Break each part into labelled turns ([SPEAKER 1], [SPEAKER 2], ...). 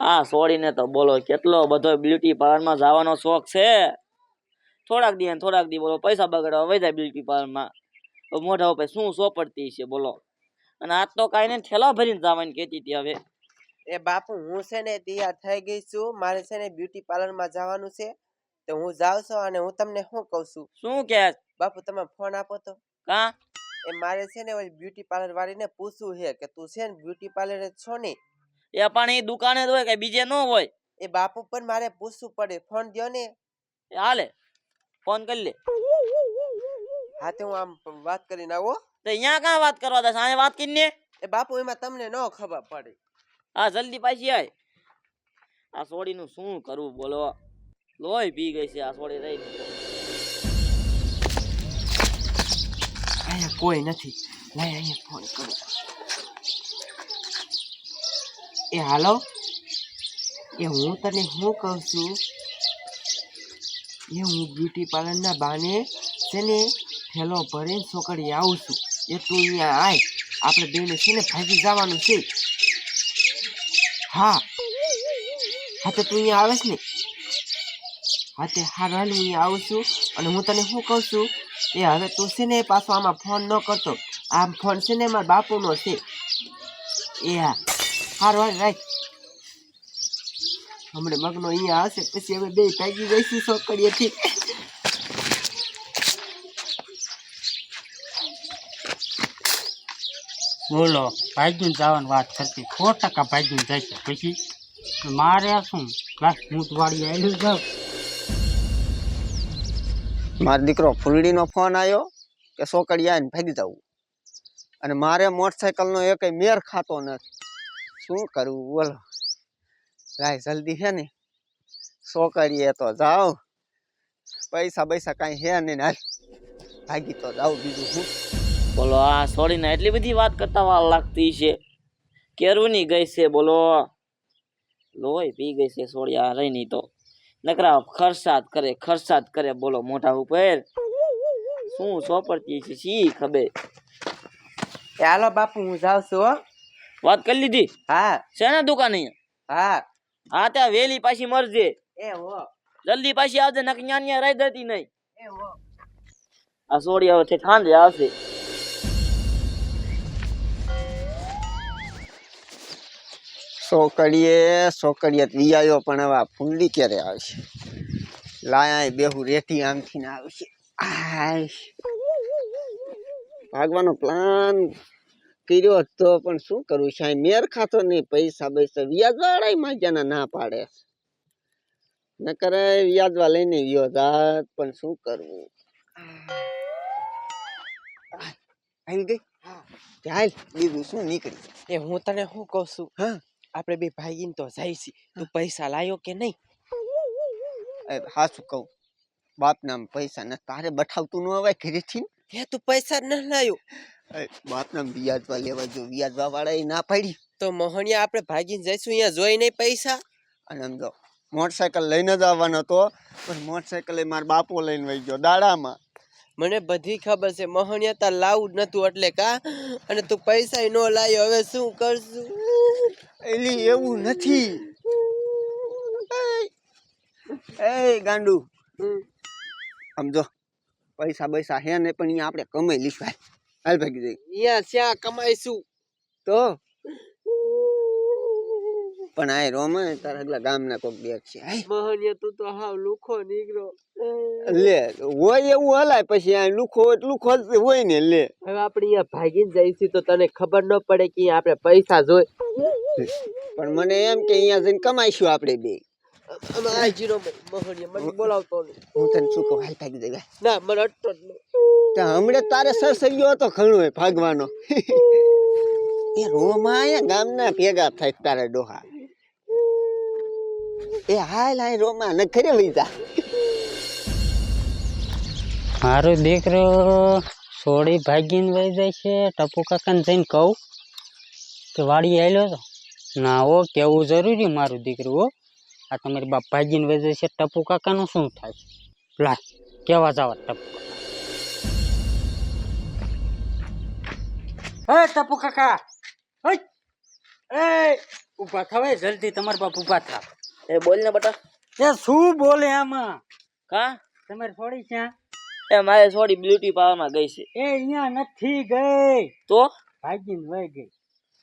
[SPEAKER 1] આ છોડીને તો બોલો કેટલો બધો બ્યુટી પાર્લરમાં જવાનો શોખ છે? થોડાક દી થોડાક દી બોલો પૈસા બગાડવા વહી જાય બ્યુટી પાર્લરમાં મોઢા ઉપર શું સોપડતી છે બોલો. અને આજ તો કાંઈ ને ઠેલા ભરીને જવાની કહેતી હતી હવે.
[SPEAKER 2] એ બાપુ હું છે ને તૈયાર થઈ ગઈ છું. મારે છે ને બ્યુટી પાર્લરમાં જવાનું છે. તો હું જાઉં છું અને હું તમને શું કહું છું?
[SPEAKER 1] શું કે?
[SPEAKER 2] બાપુ તમે ફોન આપો તો.
[SPEAKER 1] કા?
[SPEAKER 2] એ મારે છે ને બ્યુટી પાર્લર વાળીને પૂછવું છે કે તું છે ને બ્યુટી પાર્લર છો ને
[SPEAKER 1] એ પણ એ દુકાને જ હોય કે બીજે ન હોય.
[SPEAKER 2] એ બાપુ પણ મારે પૂછવું પડે. ફોન દ્યો ને.
[SPEAKER 1] એ હાલે. ફોન કરી લે.
[SPEAKER 2] હા તે હું આમ વાત કરીને આવો
[SPEAKER 1] તો અહીંયા કાં વાત કરવા દે સાંજે વાત કરીને
[SPEAKER 2] એ બાપુ એમાં તમને ન ખબર પડે.
[SPEAKER 1] હા જલ્દી પાછી આય. આ સોડીનું શું કરવું બોલો? લોહી પી ગઈ છે આ સોડી રહી.
[SPEAKER 2] અહીંયા કોઈ નથી. લાય અહીંયા ફોન કરો. એ હાલો. એ હું તને શું કહું છું? એ હું બ્યુટી પાર્લરના બાને છે ને થેલો ભરીને છોકરી આવું છું. એ તું અહીંયા આય. આપણે બેને છે ને ભાગી જવાનું છે. હા. હા તો તું અહીંયા આવે ને? હા તે હા હાલ હું અહીંયા આવું છું અને હું તને શું કહું છું? એ હવે તું છે ને પાછો આમાં ફોન ન કરતો. આ ફોન છે ને મારા બાપુનો છે. એ હા. હારું, હાલ રાખ હમણાં મગનો અહીંયા હશે, પછી અમે બે ભાગી જઈશું છોકરીએથી
[SPEAKER 3] બોલો, ભાગ્યું જવાની વાત કરતી. સો ટકા ભાગ્યું જાય છે? પછી મારે શું? બસ, હું વાળી આવેલું જાઉં
[SPEAKER 4] મારો દીકરો ફૂલડીનો ફોન આવ્યો કે સોકડી આવીને ભાગી જવું. અને મારે મોટરસાયકલનો એકેય મેર ખાતો નથી. શું કરવું બોલો. લાય જલ્દી છે ને. છોકરીએ તો જાઓ પૈસા પૈસા કાંઈ હે નહીં હાલ. ભાગી તો જાઉં બીજું શું
[SPEAKER 1] બોલો આ સોડીને એટલી બધી વાત કરતા વાર લાગતી છે. કેરવની ગઈ છે બોલો. લોહી પી ગઈ છે સોળિયા રહી નહીં તો. નકરા ખર્ચાત કરે ખર્ચાત કરે બોલો મોઢા ઉપર. શું સોપડતી છે શી ખબર?
[SPEAKER 2] એ હાલો બાપુ હું જાઉં છું હો.
[SPEAKER 1] વાત કરી લીધી?
[SPEAKER 2] હા.
[SPEAKER 1] શેના દુકાન અહીંયા?
[SPEAKER 2] હા.
[SPEAKER 1] હા ત્યાં વેલી પાછી મરજે.
[SPEAKER 2] એ હો.
[SPEAKER 1] જલ્દી પાછી આવજે નક ન્યા ન્યા રહી દેતી નહીં
[SPEAKER 2] એ હો.
[SPEAKER 1] આ સોડી હવે ઠેઠ સાંજે આવશે.
[SPEAKER 4] સોકડીએ સોકડીએ વિયાયો પણ હવે આ ક્યારે આવશે? લાયા બેહુ રેતી આમથી ને આવશે ભાગવાનો પ્લાન કર્યો હતો પણ શું કરું સાહેબ મેર ખાતો નહીં પૈસા પૈસા વ્યાજ વાળા માગ્યાના ના પાડે ન કરે વ્યાજવા લઈને ગયો જાત પણ શું કરવું? આવી ગઈ? ચાલ બીજું શું નીકળી?
[SPEAKER 2] એ હું તને શું કહું છું?
[SPEAKER 4] હા.
[SPEAKER 2] આપણે બે ભાઈ તો જાય છે. તું પૈસા લાયો કે નહીં?
[SPEAKER 4] હા શું કહું? બાપ નામ પૈસા ને તારે બઠાવતું ન અવાય ઘરેથી?
[SPEAKER 2] હે તું પૈસા ન લાયો.
[SPEAKER 4] એ બાપ વ્યાજવા લેવા જો વ્યાજવા વાળા ના પાડી.
[SPEAKER 2] તો મોહનિયા આપણે ભાગીને જઈશું અહીંયા જોઈ નહીં પૈસા?
[SPEAKER 4] અને આમ જો મોટરસાયકલ લઈને જ આવવાનો હતો પણ મોટરસાયકલ એ મારા બાપો લઈને વહી ગયો દાડામાં.
[SPEAKER 2] મને બધી ખબર છે મોહનિયા તાર લાવું જ નતું એટલે કા? અને તું પૈસા ન લાવ્યો હવે શું કરશું?
[SPEAKER 4] એલી એવું નથી. એ ગાંડુ. આમ જો પૈસા પૈસા હે ને પણ અહીંયા આપણે કમાઈ લીધા હાલ ભાગી જાય
[SPEAKER 2] અહીંયા શ્યાં કમાઈશું.
[SPEAKER 4] તો? પણ આ રોમે તારા અગલા ગામના કોક બેગ છે.
[SPEAKER 2] મોહનિયા તું તો હાવ લુખો નીકળો.
[SPEAKER 4] લે હોય એવું હલાય પછી આ લુખો લુખો હોય ને લે.
[SPEAKER 2] હવે આપણે અહીંયા ભાગીને જઈશું તો તને ખબર ન પડે કે આપણે પૈસા જોઈ.
[SPEAKER 4] પણ મને એમ કે અહીંયા જઈને કમાઈશું આપણે બે.
[SPEAKER 2] અમે આ જીરો મોહનિયા મને બોલાવતો નહીં.
[SPEAKER 4] હું તને શું કહું હાલ ભાગી જઈ
[SPEAKER 2] ના મને અટતો જ નહીં.
[SPEAKER 4] હમણાં તારે સરસરિયો હતો ઘણો હોય ભાગવાનો. એ રોમાં આયા ગામના ભેગા થાય તારે ડોહા. એ હાલ હાલ રોમાં નખરે ખરે
[SPEAKER 3] મારો દીકરો સોડી ભાગીને વહી જાય છે ટપુ કાકાને જઈને કહું. કે વાડી આવ્યો તો ના ઓ કેવું જરૂરી મારું દીકરું હો. આ તમારી બાપ ભાગીને વહી છે ટપુ કાકાનું શું થાય? લા કેવા જાવ ટપુ હે ટપુ કાકા! એ ઊભા થવાય જલ્દી તમારા બાપ ઊભા થાવ.
[SPEAKER 1] એ બોલ ને બટા.
[SPEAKER 3] એ શું બોલે આમાં?
[SPEAKER 1] કા?
[SPEAKER 3] તમારે છોડી ક્યાં?
[SPEAKER 1] એ મારે સોડી બ્યુટી પાર્લરમાં ગઈ છે.
[SPEAKER 3] એ અહીંયા નથી ગઈ.
[SPEAKER 1] તો?
[SPEAKER 3] ભાગીને વહી ગઈ.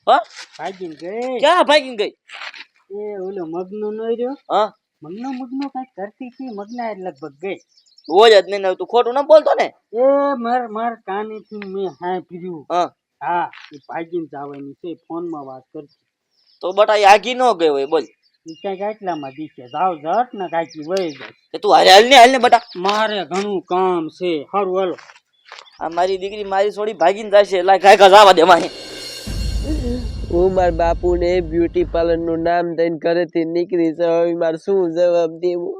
[SPEAKER 1] હા?
[SPEAKER 3] ભાગીને ગઈ.
[SPEAKER 1] ક્યાં ભાગીને ગઈ?
[SPEAKER 3] એ ઓલો મગનો નો રહ્યો.
[SPEAKER 1] હા.
[SPEAKER 3] મગનો મગનો કંઈક કરતી હતી મગના એટલે લગભગ ગઈ.
[SPEAKER 1] ઓજ જ નહીં તું ખોટું ના બોલતો ને?
[SPEAKER 3] એ માર માર કાનેથી મેં સાંભળ્યું
[SPEAKER 1] હા.
[SPEAKER 3] હા એ ભાગીને જવાની છે ફોનમાં વાત કરતી.
[SPEAKER 1] તો બટા આગી ન ગયો હોય બોલ.
[SPEAKER 3] ક્યાંક આટલામાં દીશે જાવ જટ ને કાંઈક વહી જાય.
[SPEAKER 1] એ તું હાલ હાલ ને હાલ ને બટા.
[SPEAKER 3] મારે ઘણું કામ છે. સારું હાલો.
[SPEAKER 1] આ મારી દીકરી મારી છોડી ભાગીને જશે એટલે કાંઈક જવા દે માહી
[SPEAKER 2] હું મારા બાપુને બ્યુટી પાર્લરનું નામ દઈને ઘરેથી નીકળી છે હવે મારે શું જવાબ દેવું?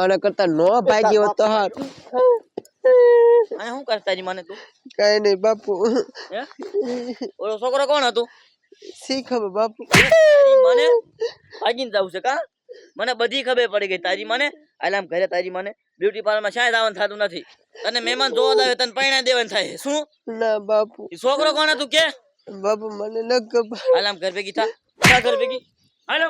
[SPEAKER 2] આના કરતા નો ભાગ્યો તો હાર.
[SPEAKER 1] શું કરતા મને તું
[SPEAKER 2] કઈ નહીં બાપુ.
[SPEAKER 1] ઓલો છોકરો કોણ હતું?
[SPEAKER 2] શી ખબર બાપુ?
[SPEAKER 1] મને ભાગીને જવું છે કા? મને બધી ખબર પડી ગઈ. તારી મને આલે આમ ઘરે તારી મને બ્યુટી પાર્લરમાં શાયદ આવવાનું થતું નથી. તને મહેમાન જોવા આવે તને પૈણા દેવાનું થાય. શું?
[SPEAKER 2] ના બાપુ.
[SPEAKER 1] છોકરો કોણ તું કે?
[SPEAKER 2] બાપુ મને ન ખબર.
[SPEAKER 1] હાલ આમ ઘર ભેગી થા. ઘર ભેગી. હાલો.